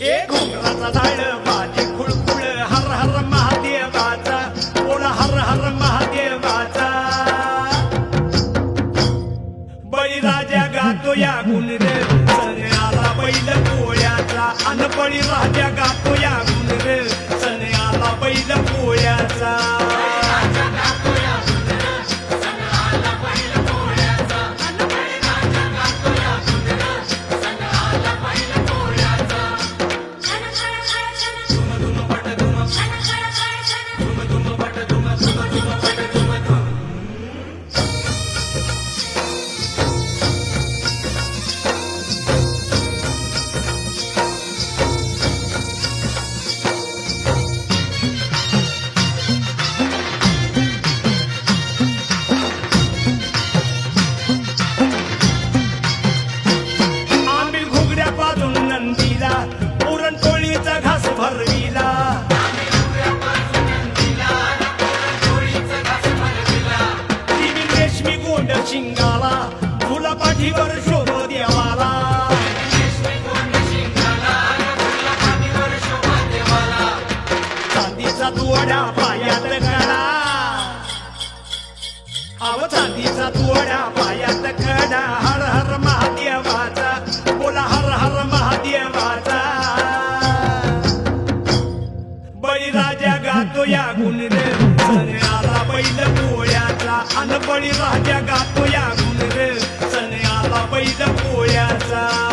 ए घोंगराचा झाड माझे खुळखुळ हर हर महादेवाचा. बोला हर हर महादेवाचा. बळीराजा गातो या गुणर सण आला बैल पोळ्याचा. अन बळीराजा गातो या गुणर सण आला बैल पोळ्याचा. शिंगाला फुला पाठीवर शोभ देवाला. चांदीचा तुवडा पायात कडा अव चांदीचा तुवडा पायात कडा हर हर महादेवाचा बोला हर हर महादेवाचा. बळीराजा गातो या गुण सण पोळ्याचा राजा गातो या गुणर सण आला बैल पोळ्याचा